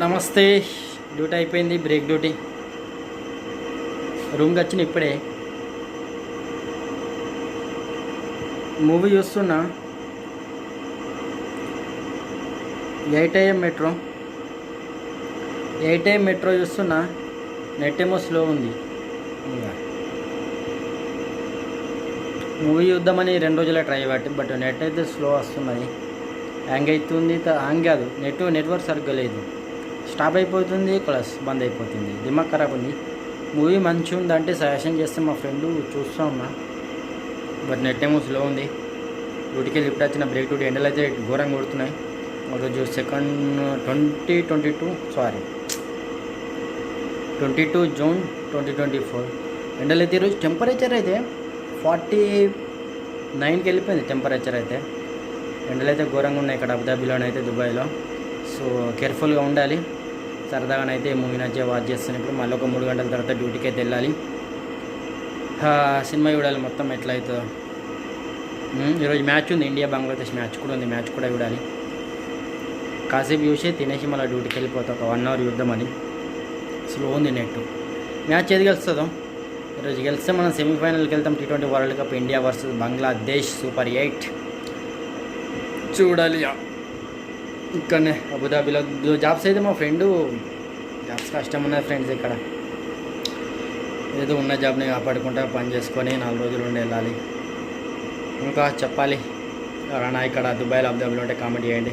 నమస్తే డ్యూటీ అయిపోయింది break duty. రూమ్కి వచ్చిన ఇప్పుడే. మూవీ చూస్తున్నా. Eight AM metro. Eight AM metro చూస్తున్నా. నెట్ ఏమో స్లో ఉంది. మూవీ చూద్దామని రెండు రోజులే ట్రై పట్టి బట్ నెట్ అయితే స్లో వస్తున్నది హ్యాంగ్ అవుతుంది హ్యాంగ్ కాదు నెట్ నెట్వర్క్ సరిగ్గా లేదు. స్టాప్ అయిపోతుంది ప్లస్ బంద్ అయిపోతుంది. దిమాగ్ ఖరాబ్ ఉంది. మూవీ మంచిగా ఉందంటే సజెషన్ చేస్తే మా ఫ్రెండ్ చూస్తూ ఉన్నా. బట్ నెట్ ఏమో స్లో ఉంది. డ్యూటీకి వెళ్ళి ఇప్పుడు వచ్చిన బ్రేక్ డ్యూటీ ఎండలు అయితే ఘోరంగా కొడుతున్నాయి. ఒకరోజు second twenty twenty two sorry. Twenty two June twenty twenty four. ఎండలు అయితే ఈరోజు టెంపరేచర్ అయితే ఫార్టీ నైన్కి వెళ్ళిపోయింది టెంపరేచర్ అయితే. ఎండలు అయితే ఘోరంగా ఉన్నాయి ఇక్కడ అయితే దుబాయ్లో. సో కేర్ఫుల్గా ఉండాలి. సరదాగానైతే మూవీ నచ్చే వాచ్ చేస్తాను ఇప్పుడు. మళ్ళీ ఒక మూడు గంటల తర్వాత డ్యూటీకి అయితే వెళ్ళాలి సినిమా చూడాలి మొత్తం ఎట్లా అవుతుందో ఈరోజు మ్యాచ్ ఉంది. ఇండియా బంగ్లాదేశ్ మ్యాచ్ కూడా ఉంది. మ్యాచ్ కూడా చూడాలి. కాసేపు చూసి తినేసి మళ్ళీ డ్యూటీకి వెళ్ళిపోతా. ఒక వన్ అవర్ చూద్దామని స్లో ఉంది నెట్. మ్యాచ్ ఏది గెలుస్తుందో? ఈరోజు గెలిస్తే మనం సెమీఫైనల్కి వెళ్తాం. T twenty world cup India versus Bangladesh super eight. చూడాలి ఇక్కడనే. అబుదాబిలో. జాబ్స్ అయితే మా ఫ్రెండు. జాబ్స్ కష్టం ఉన్నది ఫ్రెండ్స్ ఇక్కడ. ఏదో ఉన్న జాబ్ని కాపాడుకుంటా పని చేసుకొని నాలుగు రోజులు ఉండి వెళ్ళాలి. ఇంకా చెప్పాలి. ఎవరైనా ఇక్కడ దుబాయ్లో అబుదాబిలో ఉంటే కామెంట్ చేయండి.